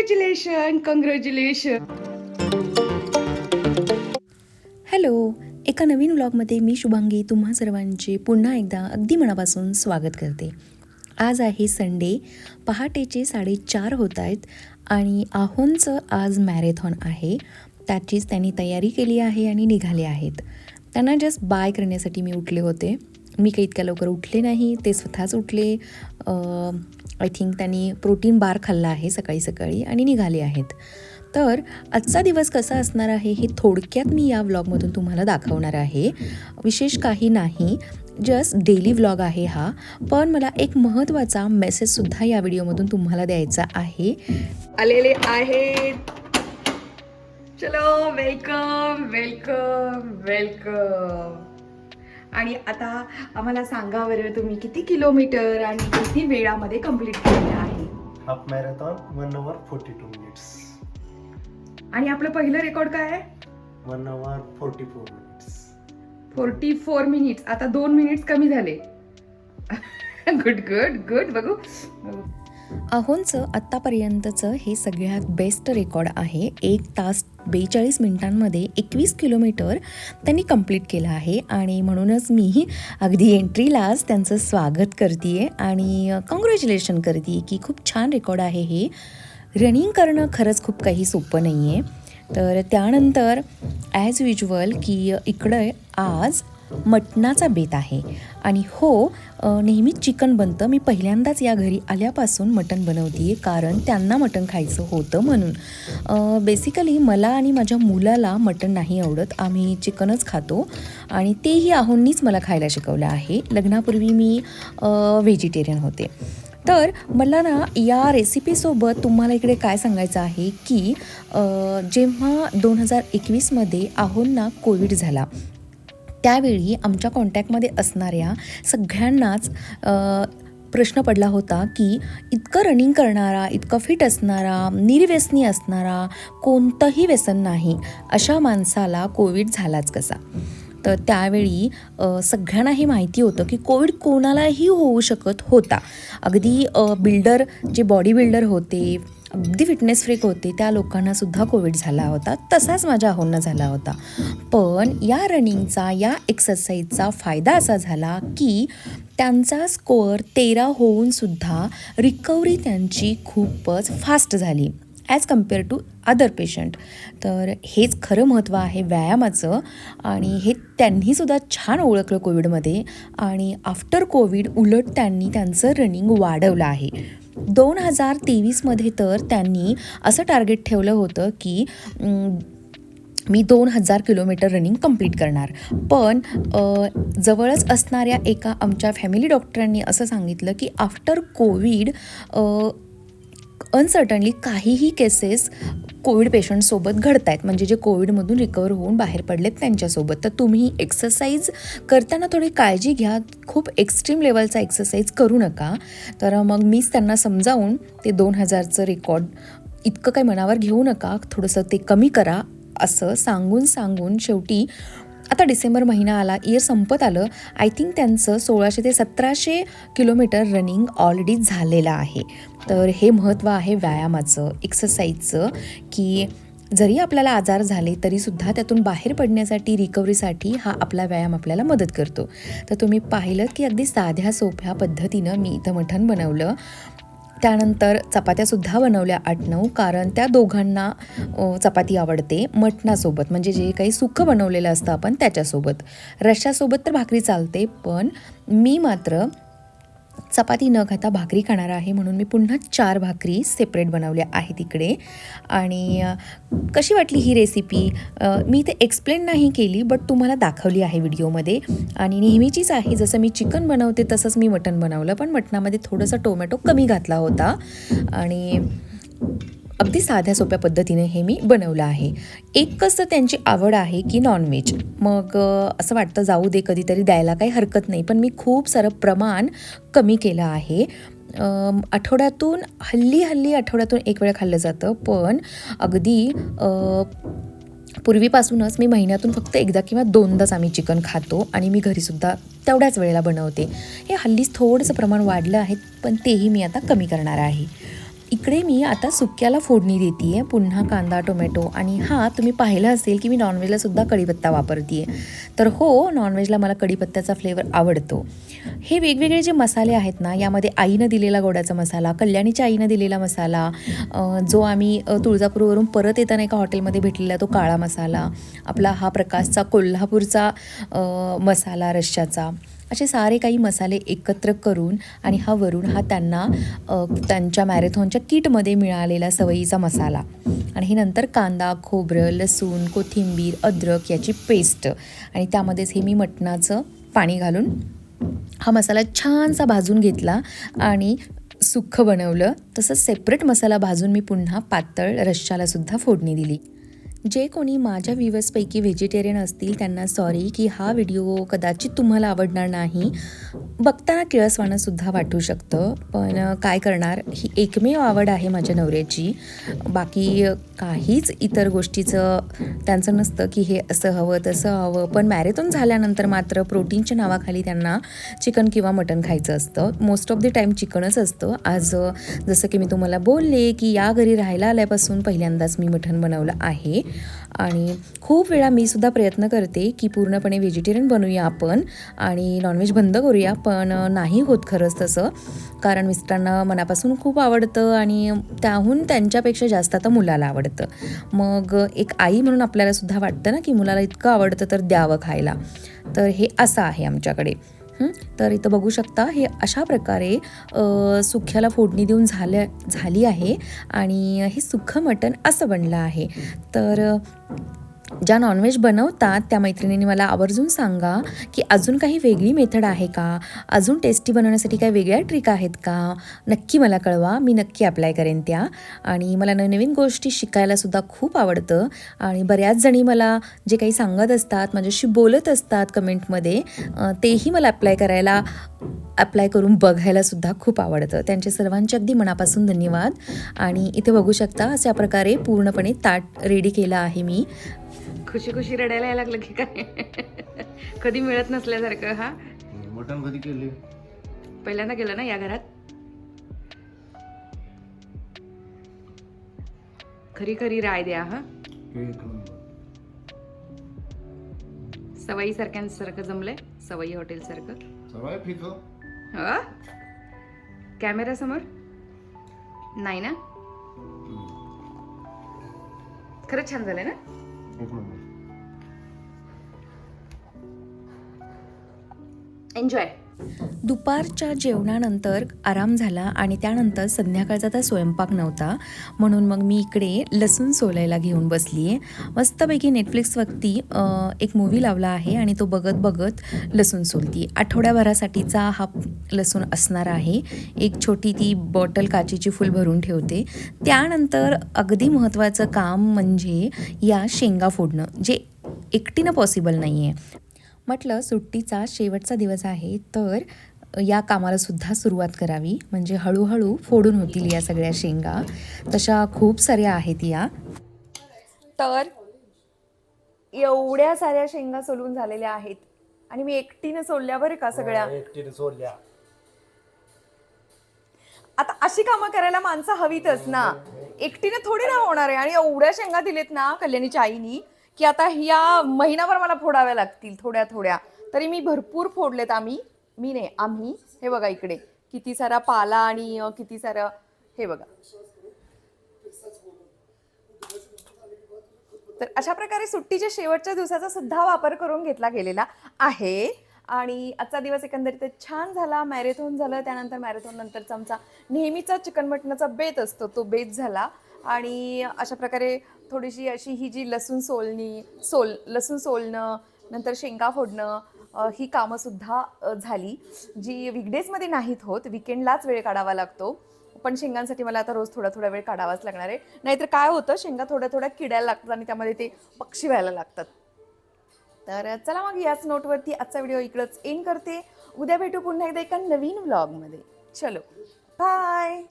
कंग्रॅच्युलेशन कंग्रॅच्युलेशन hello एका नवीन व्लॉगमध्ये मी शुभांगी तुम्हा सर्वांचे पुन्हा एकदा अगदी मनापासून स्वागत करते. आज आहे संडे पहाटेचे साडेचार होत आहेत आणि आहोंचं आज मॅरेथॉन आहे. त्याचीच त्यांनी तयारी केली आहे आणि निघाले आहेत. त्यांना जस्ट बाय करण्यासाठी मी उठले होते. मी काही इतक्या लवकर उठले नाही ते स्वतःच उठले. आय थिंक त्यांनी प्रोटीन बार खाल्ला आहे सकाळी सकाळी आणि निघाले आहेत. तर आजचा दिवस कसा असणार आहे हे थोडक्यात मी या व्लॉगमधून तुम्हाला दाखवणार आहे. विशेष काही नाही जस्ट डेली व्लॉग आहे हा. पण मला एक महत्त्वाचा मेसेजसुद्धा या व्हिडिओमधून तुम्हाला द्यायचा आहे. आलेले आहेत. चलो वेलकम वेलकम वेलकम आणि आता आम्हाला सांगा बरं तुम्ही किती किलोमीटर आणि किती वेळामध्ये कंप्लीट केलेलं आहे? Half marathon one hour forty two minutes आणि आपलं पहिलं रेकॉर्ड काय आहे? One hour forty four minutes forty four minutes आता दोन मिनिट्स कमी झाले. गुड गुड गुड बघू. बघू. अहोंचं आत्तापर्यंतचं हे सगळ्यात बेस्ट रेकॉर्ड आहे. एक तास बेचाळीस मिनिटांमध्ये एकवीस किलोमीटर त्यांनी कंप्लीट केलं आहे. आणि म्हणूनच मीही अगदी एंट्रीलाच त्यांचं स्वागत करते आणि कॉंग्रॅच्युलेशन करते की खूप छान रेकॉर्ड आहे हे. रनिंग करणं खरंच खूप काही सोपं नाही आहे तर त्यानंतर ॲज युजल की इकडं आज मटणाचा बेत आहे. आणि हो नेहमीच चिकन बनतं. मी पहिल्यांदाच या घरी आल्यापासून मटण बनवते आहे कारण त्यांना मटण खायचं होतं म्हणून. बेसिकली मला आणि माझ्या मुलाला मटण नाही आवडत. आम्ही चिकनच खातो. आणि तेही आहोंनीच मला खायला शिकवलं आहे. लग्नापूर्वी मी व्हेजिटेरियन होते. तर मला ना या रेसिपीसोबत तुम्हाला इकडे काय सांगायचं आहे की जेव्हा दोन हजार एकवीसमध्ये आहोंना कोविड झाला त्यावेळी आमच्या कॉन्टॅक्टमध्ये असणाऱ्या सगळ्यांनाच प्रश्न पडला होता की इतकं रनिंग करणारा इतकं फिट असणारा निर्व्यसनी असणारा कोणतंही व्यसन नाही अशा माणसाला कोविड झालाच कसा? तर त्यावेळी सगळ्यांना हे माहिती होतं की कोविड कोणालाही होऊ शकत होता. अगदी बिल्डर जे बॉडी बिल्डर होते अगदी फिटनेस फ्रीक होते त्या लोकांनासुद्धा कोविड झाला होता. तसाच माझ्या आहोंना झाला होता. पण या रनिंगचा या एक्सरसाइजचा फायदा असा झाला की त्यांचा स्कोअर तेरा होऊन सुद्धा रिकव्हरी त्यांची खूपच फास्ट झाली. As compare to other patient तर हेच खरं महत्त्व आहे व्यायामाचं. आणि हे त्यांनीसुद्धा छान ओळखलं कोविडमध्ये आणि आफ्टर कोविड उलट त्यांनी त्यांचं रनिंग वाढवलं आहे. दोन हजार तेवीसमध्ये तर त्यांनी असं टार्गेट ठेवलं होतं की मी दोन हजार किलोमीटर रनिंग कंप्लीट करणार. पण जवळच असणाऱ्या एका आमच्या फॅमिली डॉक्टरांनी असं सांगितलं की आफ्टर कोविड अनसर्टनली काहीही केसेस कोविड पेशंटसोबत घडत आहेत म्हणजे जे कोविडमधून रिकवर होऊन बाहेर पडलेत त्यांच्यासोबत. तर तुम्ही एक्सरसाइज करताना थोडी काळजी घ्या. खूप एक्स्ट्रीम लेवलचा एक्सरसाइज करू नका. तर मग मीच त्यांना समजावून ते दोन हजारचं रेकॉर्ड इतकं काही मनावर घेऊ नका. थोडंसं ते कमी करा असं सांगून सांगून शेवटी आता डिसेंबर महिना आला इयर संपत आलं आय थिंक त्यांचं सोळाशे ते सतराशे किलोमीटर रनिंग ऑलरेडी झालेलं आहे. तर हे महत्त्व आहे व्यायामाचं एक्सरसाइजचं की जरी आपल्याला आजार झाले तरीसुद्धा त्यातून बाहेर पडण्यासाठी रिकव्हरीसाठी हा आपला व्यायाम आपल्याला मदत करतो. तर तुम्ही पाहिलं की अगदी साध्या सोप्या पद्धतीनं मी इथं मठण बनवलं. त्यानंतर चपात्यासुद्धा बनवल्या आठ नऊ कारण त्या दोघांना चपाती आवडते मटणासोबत. म्हणजे जे काही सुखं बनवलेलं असतं आपण त्याच्यासोबत. रश्श्यासोबत तर भाकरी चालते पण मी मात्र चपाती न खाता भाकरी खाणार आहे म्हणून मी पुन्हा चार भाकरी सेपरेट बनवल्या आहेत इकडे. आणि कशी वाटली ही रेसिपी मी ते एक्सप्लेन नाही केली बट तुम्हाला दाखवली आहे व्हिडिओमध्ये आणि नेहमीचीच आहे जसं मी चिकन बनवते तसंच मी मटण बनवलं. पण मटणामध्ये थोडंसं टोमॅटो कमी घातला होता. आणि अगदी साध्या सोप्या पद्धतीने हे मी बनवलं आहे. एक कसं त्यांची आवड आहे की नॉनव्हेज मग असं वाटतं जाऊ दे कधीतरी द्यायला काही हरकत नाही. पण मी खूप सारं प्रमाण कमी केलं आहे. आठवड्यातून हल्ली हल्ली आठवड्यातून एक वेळा खाल्लं जातं. पण अगदी पूर्वीपासूनच मी महिन्यातून फक्त एकदा किंवा दोनदाच आम्ही चिकन खातो आणि मी घरीसुद्धा तेवढ्याच वेळेला बनवते. हे हल्लीच थोडंसं प्रमाण वाढलं आहे पण तेही मी आता कमी करणार आहे. इकडे मी आता सुक्याला फोडणी देते आहे पुन्हा कांदा टोमॅटो आणि हा तुम्ही पाहिलं असेल की मी नॉनव्हेजला सुद्धा कढीपत्ता वापरते आहे तर हो नॉनव्हेजला मला कढीपत्त्याचा फ्लेवर आवडतो. हे वेगवेगळे जे मसाले आहेत ना यामध्ये आईनं दिलेला गोडाचा मसाला कल्याणीच्या आईनं दिलेला मसाला जो आम्ही तुळजापूरवरून परत येताना एका हॉटेलमध्ये भेटलेला तो काळा मसाला आपला हा प्रकाशचा कोल्हापूरचा मसाला रश्श्याचा असे सारे काही मसाले एकत्र करून आणि हा वरून हा त्यांना त्यांच्या मॅरेथॉनच्या किटमध्ये मिळालेला सवयीचा मसाला. आणि हे नंतर कांदा खोबरं लसूण कोथिंबीर अद्रक याची पेस्ट. आणि त्यामध्येच हे मी मटणाचं पाणी घालून हा मसाला छानसा भाजून घेतला आणि सुख बनवलं. तसंच सेपरेट मसाला भाजून मी पुन्हा पातळ रश्शालासुद्धा फोडणी दिली. जे कोणी माझ्या व्ह्युअर्सपैकी व्हेजिटेरियन असतील त्यांना सॉरी की हा व्हिडिओ कदाचित तुम्हाला आवडणार नाही. बघताना किळसवाणंसुद्धा वाटू शकतं पण काय करणार? ही एकमेव आवड आहे माझ्या नवऱ्याची. बाकी काहीच इतर गोष्टीचं त्यांचं नसतं की हे असं हवं तसं हवं. पण मॅरेथॉन झाल्यानंतर मात्र प्रोटीनच्या नावाखाली त्यांना चिकन किंवा मटण खायचं असतं. मोस्ट ऑफ द टाईम चिकनच असतं. आज जसं की मी तुम्हाला बोलले की या घरी राहायला आल्यापासून पहिल्यांदाच मी मटण बनवलं आहे. आणि खूप वेळा मी सुद्धा प्रयत्न करते की पूर्णपणे व्हेजिटेरियन बनवूया आपण आणि नॉनव्हेज बंद करूया पण नाही होत खरंच तसं. कारण मिस्टरांना मनापासून खूप आवडतं आणि त्याहून त्यांच्यापेक्षा जास्त आता मुलाला आवडतं. मग एक आई म्हणून आपल्याला सुद्धा वाटतं ना की मुलाला इतकं आवडतं तर द्यावं खायला. तर हे असं आहे आमच्याकडे. तर इथं बघू शकता हे अशा प्रकारे सुख्याला फोडणी देऊन झाल्या झाली आहे. आणि हे सुखं मटण असं बनलं आहे. तर ज्या नॉनव्हेज बनवतात त्या मैत्रिणींनी मला आवर्जून सांगा की अजून काही वेगळी मेथड आहे का? अजून टेस्टी बनवण्यासाठी काही वेगळ्या ट्रिक आहेत का? नक्की मला कळवा. मी नक्की अप्लाय करेन त्या. आणि मला नवनवीन गोष्टी शिकायलासुद्धा खूप आवडतं. आणि बऱ्याच जणी मला जे काही सांगत असतात माझ्याशी बोलत असतात कमेंटमध्ये तेही मला अप्लाय करायला अप्लाय करून बघायलासुद्धा खूप आवडतं. त्यांचे सर्वांचे अगदी मनापासून धन्यवाद. आणि इथे बघू शकता अशा प्रकारे पूर्णपणे ताट रेडी केलं आहे मी. खुशी खुशी रडायला यायला लागलं की काय? कधी मिळत नसल्यासारखं हा? मटण कधी केले? पहिल्यांदा गेलं ना या घरात? खरी खरी राय द्या हा? सवयी सारख्यांसारखं जमलंय? सवयी हॉटेल सारखं? कॅमेरा समोर? नाही ना? खरंच छान झालंय ना? एन्जॉय दुपारच्या जेवणानंतर आराम झाला आणि त्यानंतर संध्याकाळचा तर स्वयंपाक नव्हता. म्हणून मग मी इकडे लसूण सोलायला घेऊन बसली आहे मस्तपैकी नेटफ्लिक्सवरती एक मूवी लावला आहे आणि तो बघत बघत लसूण सोलती आठवड्याभरासाठीचा हा लसूण असणार आहे. एक छोटी ती बॉटल काचेची फुल भरून ठेवते. त्यानंतर अगदी महत्त्वाचं काम म्हणजे या शेंगा फोडणं जे एकटीनं पॉसिबल नाही आहे म्हटलं सुट्टीचा शेवटचा दिवस आहे तर या कामाला सुद्धा सुरुवात करावी. म्हणजे हळूहळू फोडून होतील या सगळ्या शेंगा. तशा खूप साऱ्या आहेत या. तर एवढ्या साऱ्या शेंगा सोलून झालेल्या आहेत. आणि मी एकटीने सोडल्या बरं का सगळ्या? एकटीने सोडल्या. आता अशी कामं करायला माणसं हवीतच ना. एकटीने थोडी ना होणार आहे. आणि एवढ्या शेंगा दिलेत ना कल्याणीच्या आईनी की आता या महिनाभर मला फोडाव्या लागतील थोड्या थोड्या. तरी मी भरपूर फोडलेत आम्ही. मी नाही आम्ही. हे बघा इकडे. किती सारा पाला आणि किती सारं हे बघा. तर अशा प्रकारे सुट्टीच्या शेवटच्या दिवसाचा सुद्धा वापर करून घेतला गेलेला आहे. आणि आजचा दिवस एकंदरीत छान झाला. मॅरेथॉन झालं. त्यानंतर मॅरेथॉन नंतरचा आमचा नेहमीचा चिकन मटणाचा बेत असतो. तो बेत झाला. आणि अशा प्रकारे थोडीशी अशी ही जी लसूण सोलणी सोल लसूण सोलणं नंतर शेंगा फोडणं ही कामंसुद्धा झाली जी विकडेजमध्ये नाहीत होत. विकेंडलाच वेळ काढावा लागतो. पण शेंगांसाठी मला आता रोज थोडा थोडा वेळ काढावाच लागणार आहे. नाहीतर काय होतं शेंगा थोड्या थोड्या किड्याला लागतात आणि त्यामध्ये ते पक्षी व्हायला लागतात. तर चला मग याच नोटवरती आजचा व्हिडिओ इकडंच एंड करते. उद्या भेटू पुन्हा एकदा एका नवीन व्लॉगमध्ये चलो बाय